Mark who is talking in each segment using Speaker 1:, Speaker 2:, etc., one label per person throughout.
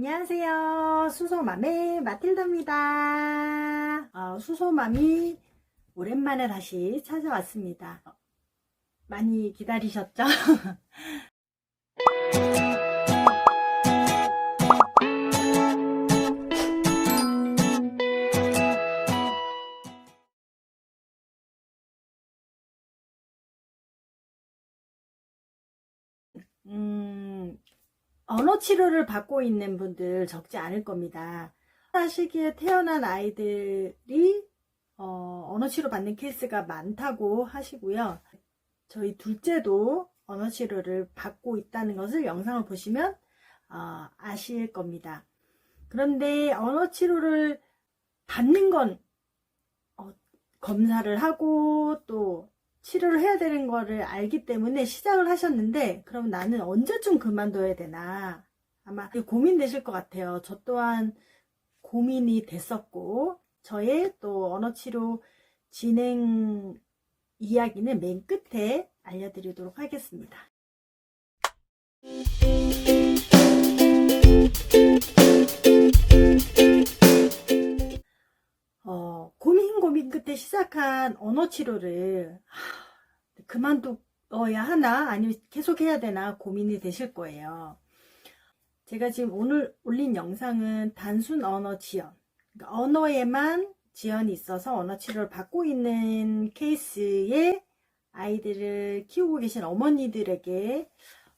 Speaker 1: 안녕하세요. 수소맘의 마틸다입니다. 어, 수소맘이 오랜만에 다시 찾아왔습니다. 어, 많이 기다리셨죠? 언어 치료를 받고 있는 분들 적지 않을 겁니다. 시기에 태어난 아이들이 어, 언어 치료 받는 케이스가 많다고 하시고요. 저희 둘째도 언어 치료를 받고 있다는 것을 영상을 보시면 어, 아실 겁니다. 그런데 언어 치료를 받는 건 어, 검사를 하고 또 치료를 해야 되는 거를 알기 때문에 시작을 하셨는데 그럼 나는 언제쯤 그만둬야 되나 아마 고민되실 것 같아요. 저 또한 고민이 됐었고 저의 또 언어치료 진행 이야기는 맨 끝에 알려드리도록 하겠습니다. 고민 끝에 시작한 언어 치료를 하, 그만둬야 하나 아니면 계속 해야 되나 고민이 되실 거예요. 제가 지금 오늘 올린 영상은 단순 언어 지연, 그러니까 언어에만 지연이 있어서 언어 치료를 받고 있는 케이스의 아이들을 키우고 계신 어머니들에게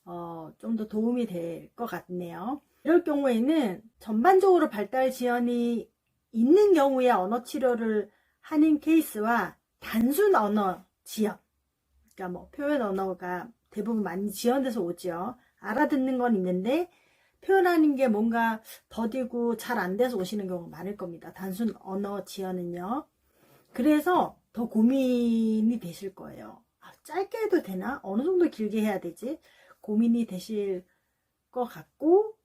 Speaker 1: 어, 좀 더 도움이 될 것 같네요. 이럴 경우에는 전반적으로 발달 지연이 있는 경우에 언어 치료를 하는 케이스와 단순 언어 지연, 그러니까 뭐 표현 언어가 대부분 많이 지연돼서 오죠. 알아듣는 건 있는데 표현하는 게 뭔가 더디고 잘 안 돼서 오시는 경우가 많을 겁니다. 단순 언어 지연은요. 그래서 더 고민이 되실 거예요. 아, 짧게 해도 되나? 어느 정도 길게 해야 되지? 고민이 되실 것 같고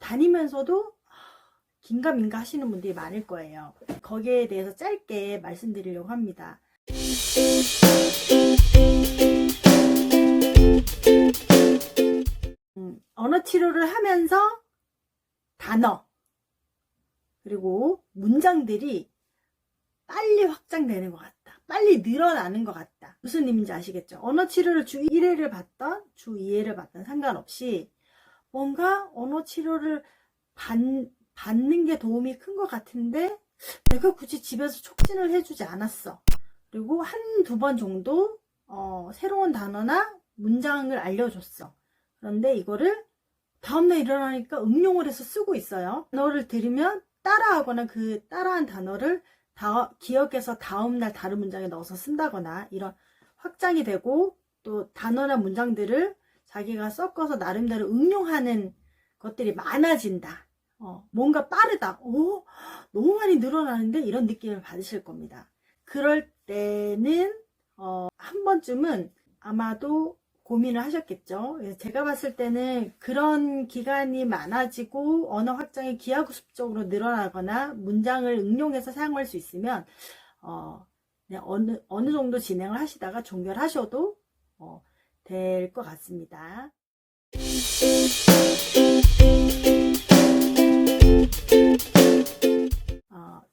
Speaker 1: 다니면서도 긴가민가 하시는 분들이 많을 거예요. 거기에 대해서 짧게 말씀드리려고 합니다. 음, 언어 치료를 하면서 단어 그리고 문장들이 빨리 확장되는 것 같다. 빨리 늘어나는 것 같다. 무슨 의미인지 아시겠죠? 언어 치료를 주 1회를 받던 주 2회를 받던 상관없이 뭔가 언어 치료를 받, 받는 게 도움이 큰 것 같은데 내가 굳이 집에서 촉진을 해주지 않았어. 그리고 한 두 번 정도 어, 새로운 단어나 문장을 알려줬어. 그런데 이거를 다음날 일어나니까 응용을 해서 쓰고 있어요. 단어를 들으면 따라하거나 그 따라한 단어를 다, 기억해서 다음날 다른 문장에 넣어서 쓴다거나 이런 확장이 되고 또 단어나 문장들을 자기가 섞어서 나름대로 응용하는 것들이 많아진다. 어, 뭔가 빠르다. 오, 너무 많이 늘어나는데 이런 느낌을 받으실 겁니다. 그럴 때는 어, 한 번쯤은 아마도 고민을 하셨겠죠. 제가 봤을 때는 그런 기간이 많아지고 언어 확장이 기하급수적으로 늘어나거나 문장을 응용해서 사용할 수 있으면 어, 어느 어느 정도 진행을 하시다가 종결하셔도 어, 될 것 같습니다.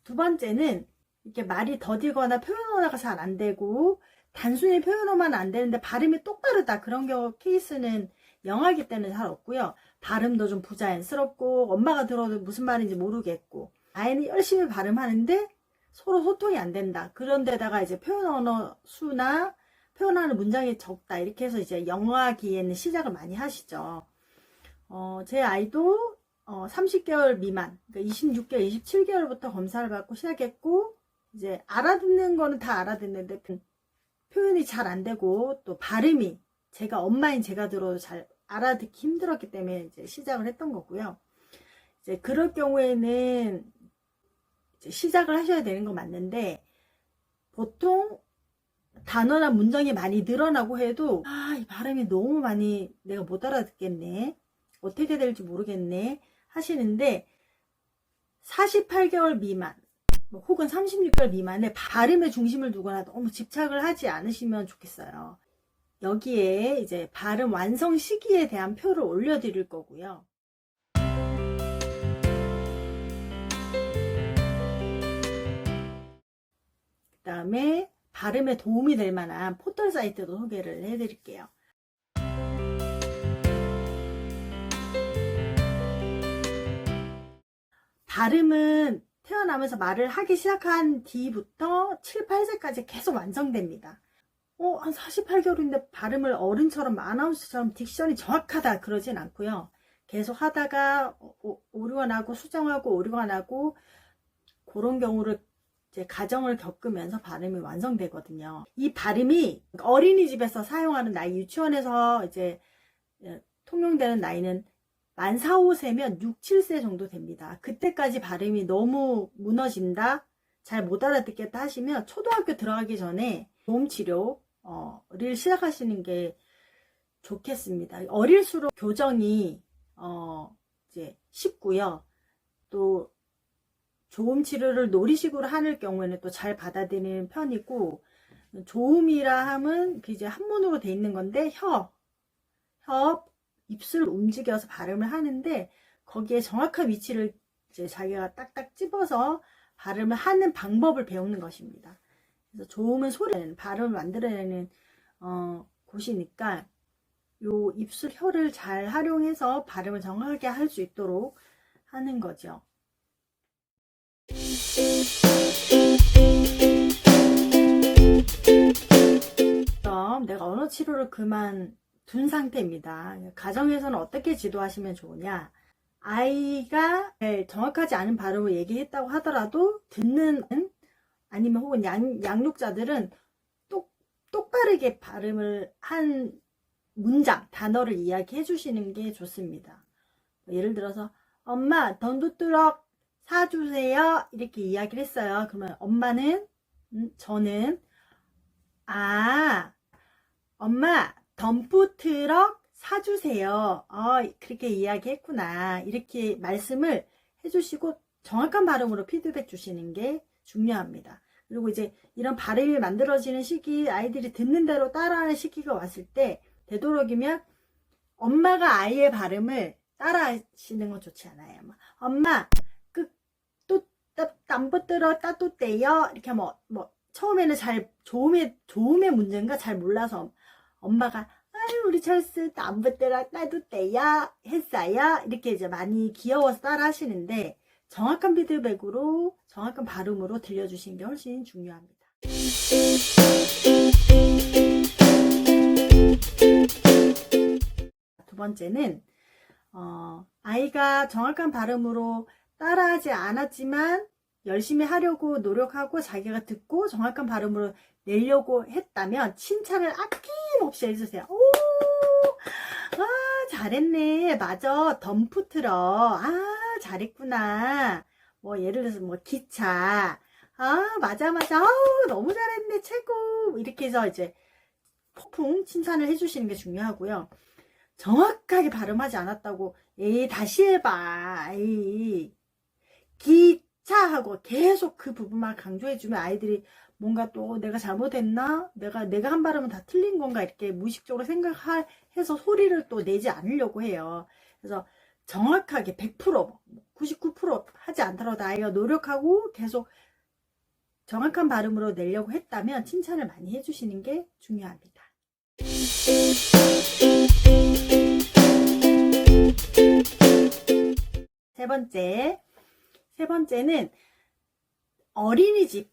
Speaker 1: 두 번째는 이렇게 말이 더디거나 표현어가 잘 안 되고 단순히 표현어만 안 되는데 발음이 똑바르다 그런 경우 케이스는 영어이기 때문에 잘 없고요. 발음도 좀 부자연스럽고 엄마가 들어도 무슨 말인지 모르겠고 아이는 열심히 발음하는데 서로 소통이 안 된다. 그런데다가 이제 표현 언어 수나 표현하는 문장이 적다. 이렇게 해서 이제 영어하기에는 시작을 많이 하시죠. 어, 제 아이도 어, 30개월 미만, 그러니까 26개월, 27개월부터 검사를 받고 시작했고 이제 알아듣는 거는 다 알아듣는데 표현이 잘 안 되고 또 발음이 제가 엄마인 제가 들어도 잘 알아듣기 힘들었기 때문에 이제 시작을 했던 거고요. 이제 그럴 경우에는 이제 시작을 하셔야 되는 거 맞는데 보통 단어나 문장이 많이 늘어나고 해도 아, 이 발음이 너무 많이 내가 못 알아듣겠네. 어떻게 될지 모르겠네. 하시는데 48개월 미만 뭐 혹은 36개월 미만에 발음의 중심을 두거나 너무 집착을 하지 않으시면 좋겠어요. 여기에 이제 발음 완성 시기에 대한 표를 올려드릴 거고요. 그 다음에 발음에 도움이 될 만한 포털 사이트도 소개를 해드릴게요. 발음은 태어나면서 말을 하기 시작한 뒤부터 7, 8세까지 계속 완성됩니다. 어, 한 48개월인데 발음을 어른처럼 아나운서처럼 딕션이 정확하다 그러진 않고요. 계속 하다가 오- 오류가 나고 수정하고 오류가 나고 그런 경우를 이제 가정을 겪으면서 발음이 완성되거든요. 이 발음이 어린이집에서 사용하는 나이, 유치원에서 이제 예, 통용되는 나이는 만 4, 5세면 6, 7세 정도 됩니다. 그때까지 발음이 너무 무너진다, 잘 못 알아듣겠다 하시면 초등학교 들어가기 전에 보험 치료를 시작하시는 게 좋겠습니다. 어릴수록 교정이 어, 이제 쉽고요. 또 조음 치료를 놀이식으로 하는 경우에는 또 잘 받아들이는 편이고 조음이라 함은 그 이제 한문으로 돼 있는 건데 혀, 혀, 입술 움직여서 발음을 하는데 거기에 정확한 위치를 이제 자기가 딱딱 집어서 발음을 하는 방법을 배우는 것입니다. 그래서 조음은 소리는 발음을 만들어내는 어, 곳이니까 요 입술 혀를 잘 활용해서 발음을 정확하게 할 수 있도록 하는 거죠. 그럼 내가 언어 치료를 그만 둔 상태입니다. 가정에서는 어떻게 지도하시면 좋으냐? 아이가 정확하지 않은 발음을 얘기했다고 하더라도 듣는 아니면 혹은 양, 양육자들은 똑, 똑바르게 발음을 한 문장, 단어를 이야기해 주시는 게 좋습니다. 예를 들어서 엄마 던두뚜럭 사주세요 이렇게 이야기를 했어요. 그러면 엄마는 음, 저는 아 덤프트럭 사주세요. 어, 그렇게 이야기했구나. 이렇게 말씀을 해주시고 정확한 발음으로 피드백 주시는 게 중요합니다. 그리고 이제 이런 발음이 만들어지는 시기, 아이들이 듣는 대로 따라하는 시기가 왔을 때 되도록이면 엄마가 아이의 발음을 따라하시는 건 좋지 않아요. 막, 엄마, 그, 또, 땀부들어 따뚜떼요? 이렇게 뭐, 뭐, 처음에는 잘, 조음의, 조음의 문제인가 잘 몰라서 엄마가, 아유, 우리 철수 땀부들어 따뚜떼요? 했어요? 이렇게 이제 많이 귀여워서 따라 하시는데, 정확한 피드백으로, 정확한 발음으로 들려주시는 게 훨씬 중요합니다. 두 번째는 어, 아이가 정확한 발음으로 따라하지 않았지만 열심히 하려고 노력하고 자기가 듣고 정확한 발음으로 내려고 했다면 칭찬을 아낌없이 해주세요. 오, 아 잘했네. 맞아. 덤프트러. 아 잘했구나. 뭐 예를 들어서 뭐 기차. 아 맞아 맞아. 아우 너무 잘했네. 최고. 이렇게 해서 이제 폭풍 칭찬을 해주시는 게 중요하고요. 정확하게 발음하지 않았다고 에이 다시 해봐 에이 기 차하고 계속 그 부분만 강조해주면 아이들이 뭔가 또 내가 잘못했나? 내가 내가 한 발음은 다 틀린 건가? 이렇게 무의식적으로 생각해서 소리를 또 내지 않으려고 해요. 그래서 정확하게 100% 99% 하지 않더라도 아이가 노력하고 계속 정확한 발음으로 내려고 했다면 칭찬을 많이 해주시는 게 중요합니다. 세 번째, 세 번째는 어린이집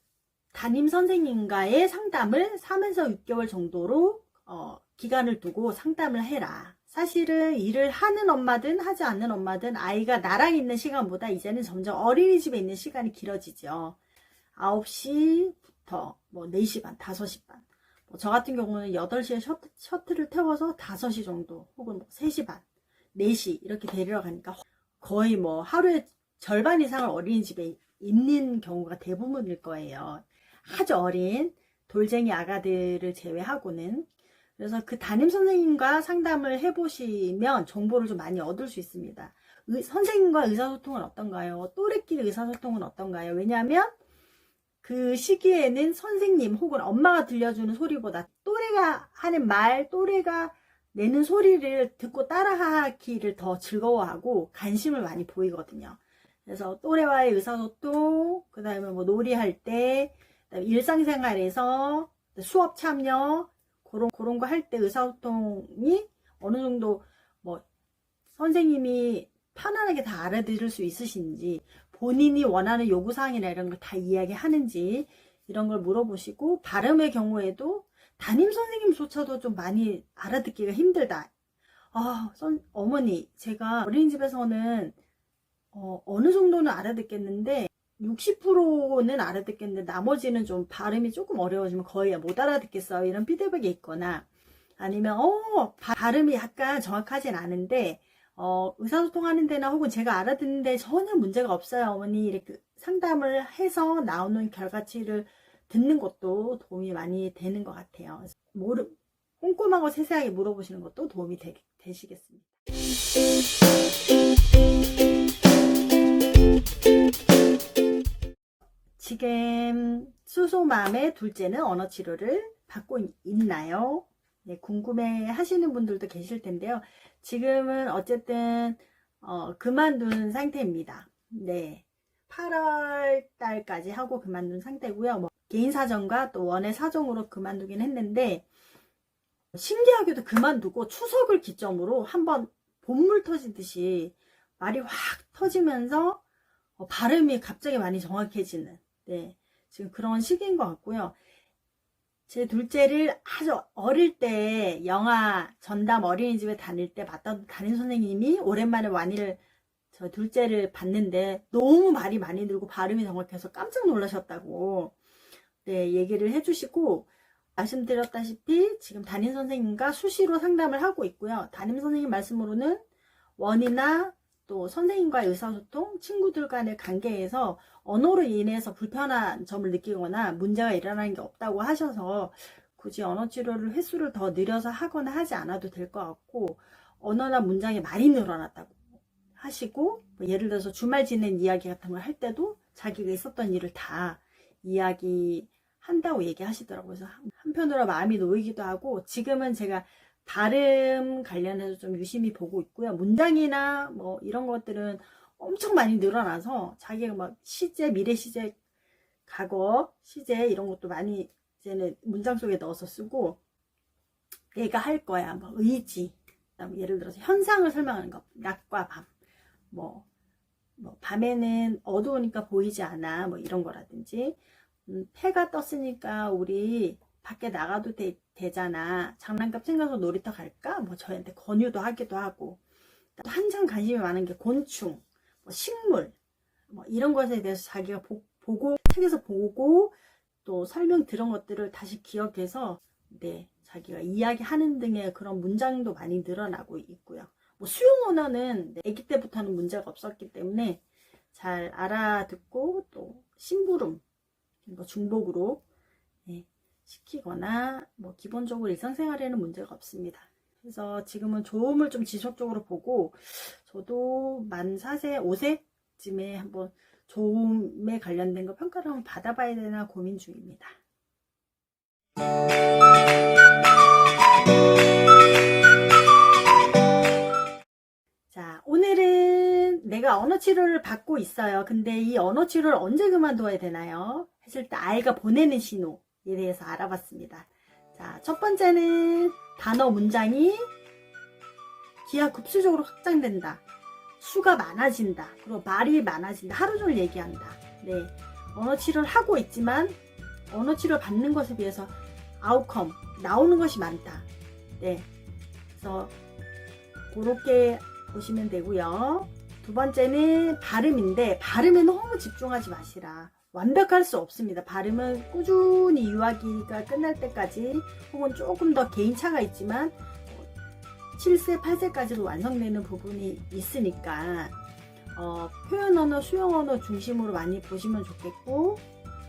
Speaker 1: 담임 선생님과의 상담을 3에서 6개월 정도로 어, 기간을 두고 상담을 해라. 사실은 일을 하는 엄마든 하지 않는 엄마든 아이가 나랑 있는 시간보다 이제는 점점 어린이집에 있는 시간이 길어지죠. 9시부터 뭐 4시 반, 5시 반. 뭐 저 같은 경우는 8시에 셔트, 셔틀을 태워서 5시 정도 혹은 뭐 3시 반, 4시 이렇게 데리러 가니까 거의 뭐 하루에 절반 이상을 어린이집에 있는 경우가 대부분일 거예요. 아주 어린 돌쟁이 아가들을 제외하고는 그래서 그 담임 선생님과 상담을 해보시면 정보를 좀 많이 얻을 수 있습니다. 의- 선생님과 의사소통은 어떤가요? 또래끼리 의사소통은 어떤가요? 왜냐하면 그 시기에는 선생님 혹은 엄마가 들려주는 소리보다 또래가 하는 말, 또래가 내는 소리를 듣고 따라하기를 더 즐거워하고 관심을 많이 보이거든요. 그래서 또래와의 의사소통, 그 다음에 뭐 놀이할 때, 일상생활에서 수업 참여 그런 그런 거 할 때 의사소통이 어느 정도 뭐 선생님이 편안하게 다 알아들을 수 있으신지 본인이 원하는 요구사항이나 이런 걸 다 이야기하는지 이런 걸 물어보시고 발음의 경우에도 담임 선생님조차도 좀 많이 알아듣기가 힘들다. 아, 선, 어머니, 제가 어린이집에서는 어, 어느 정도는 알아듣겠는데 60%는 알아듣겠는데 나머지는 좀 발음이 조금 어려워지면 거의 못 알아듣겠어요. 이런 피드백이 있거나 아니면 어 바- 발음이 약간 정확하진 않은데 어, 의사소통하는 데나 혹은 제가 알아듣는데 전혀 문제가 없어요. 어머니 이렇게 상담을 해서 나오는 결과치를 듣는 것도 도움이 많이 되는 것 같아요. 모르, 꼼꼼하고 세세하게 물어보시는 것도 도움이 되, 되시겠습니다. 지금 수소맘의 둘째는 언어 치료를 받고 있- 있나요? 네, 궁금해 하시는 분들도 계실 텐데요. 지금은 어쨌든 어, 그만둔 상태입니다. 네. 8월 달까지 하고 그만둔 상태고요. 뭐 개인 사정과 또 원의 사정으로 그만두긴 했는데 신기하게도 그만두고 추석을 기점으로 한번 본물 터지듯이 말이 확 터지면서 어, 발음이 갑자기 많이 정확해지는 네, 지금 그런 시기인 것 같고요. 제 둘째를 아주 어릴 때 영화 전담 어린이집에 다닐 때 봤던 담임 선생님이 오랜만에 완이를 저 둘째를 봤는데 너무 말이 많이 늘고 발음이 정확해서 깜짝 놀라셨다고 네, 얘기를 해주시고 말씀드렸다시피 지금 담임 선생님과 수시로 상담을 하고 있고요. 담임 선생님 말씀으로는 원이나 또 선생님과의 의사소통, 친구들 간의 관계에서 언어로 인해서 불편한 점을 느끼거나 문제가 일어나는 게 없다고 하셔서 굳이 언어 치료를 횟수를 더 늘려서 하거나 하지 않아도 될 것 같고 언어나 문장이 많이 늘어났다고 하시고 뭐 예를 들어서 주말 지낸 이야기 같은 걸 할 때도 자기가 있었던 일을 다 이야기 한다고 얘기하시더라고요. 그래서 한편으로 마음이 놓이기도 하고 지금은 제가 발음 관련해서 좀 유심히 보고 있고요. 문장이나 뭐 이런 것들은 엄청 많이 늘어나서 자기가 막 시제, 미래 시제, 과거 시제 이런 것도 많이 이제는 문장 속에 넣어서 쓰고 내가 할 거야, 뭐 의지, 예를 들어서 현상을 설명하는 거, 낮과 밤, 뭐, 뭐 밤에는 어두우니까 보이지 않아, 뭐 이런 거라든지. 음, 해가 떴으니까 우리 밖에 나가도 되, 잖아 장난감 챙겨서 놀이터 갈까? 뭐 저희한테 권유도 하기도 하고 또 한창 관심이 많은 게 곤충, 뭐 식물, 뭐 이런 것에 대해서 자기가 보, 고 책에서 보고 또 설명 들은 것들을 다시 기억해서 네 자기가 이야기하는 등의 그런 문장도 많이 늘어나고 있고요. 뭐 수용 언어는 네, 아기 때부터는 문제가 없었기 때문에 잘 알아듣고 또 심부름, 뭐 중복으로 네, 시키거나 뭐 기본적으로 일상생활에는 문제가 없습니다. 그래서 지금은 조음을 좀 지속적으로 보고 저도 만 4세, 5세쯤에 한번 조음에 관련된 거 평가를 한번 받아봐야 되나 고민 중입니다. 자, 오늘은 내가 언어 치료를 받고 있어요. 근데 이 언어 치료를 언제 그만둬야 되나요? 했을 때 아이가 보내는 신호 에 대해서 알아봤습니다. 자, 첫 번째는 단어 문장이 기하 급수적으로 확장된다. 수가 많아진다. 그리고 말이 많아진다. 하루 종일 얘기한다. 네. 언어 치료를 하고 있지만 언어 치료 받는 것에 비해서 아웃컴 나오는 것이 많다. 네. 그래서 그렇게 보시면 되고요. 두 번째는 발음인데 발음에 너무 집중하지 마시라. 완벽할 수 없습니다. 발음은 꾸준히 유아기가 끝날 때까지 혹은 조금 더 개인차가 있지만 7세, 8세까지도 완성되는 부분이 있으니까 어, 표현 언어, 수용 언어 중심으로 많이 보시면 좋겠고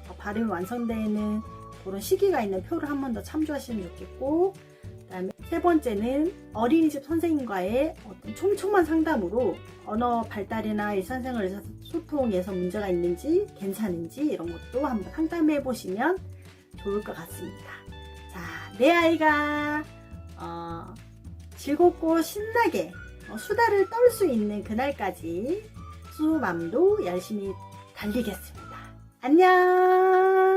Speaker 1: 어, 발음이 완성되는 그런 시기가 있는 표를 한 번 더 참조하시면 좋겠고 그다음에 세 번째는 어린이집 선생님과의 어떤 촘촘한 상담으로 언어 발달이나 일상생활 소통에서 문제가 있는지 괜찮은지 이런 것도 한번 상담해 보시면 좋을 것 같습니다. 자, 내 아이가 어, 즐겁고 신나게 어, 수다를 떨 수 있는 그날까지 수맘도 열심히 달리겠습니다. 안녕!